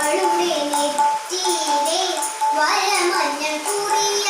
അവളുടെ നെറ്റിയിലെ വരമഞ്ഞൾ കുറിയ